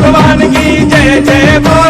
भगवान की जय जय बोल।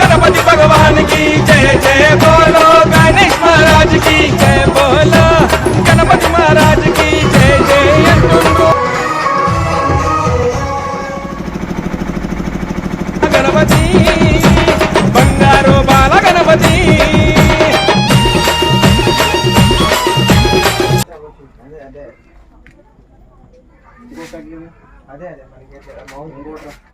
गणपति भगवान की जय जय बोलो। गणेश महाराज की जय बोलो। गणपति महाराज की जय जय गणपति, बंगारो बाला गणपति। अदे अदे अदे अदे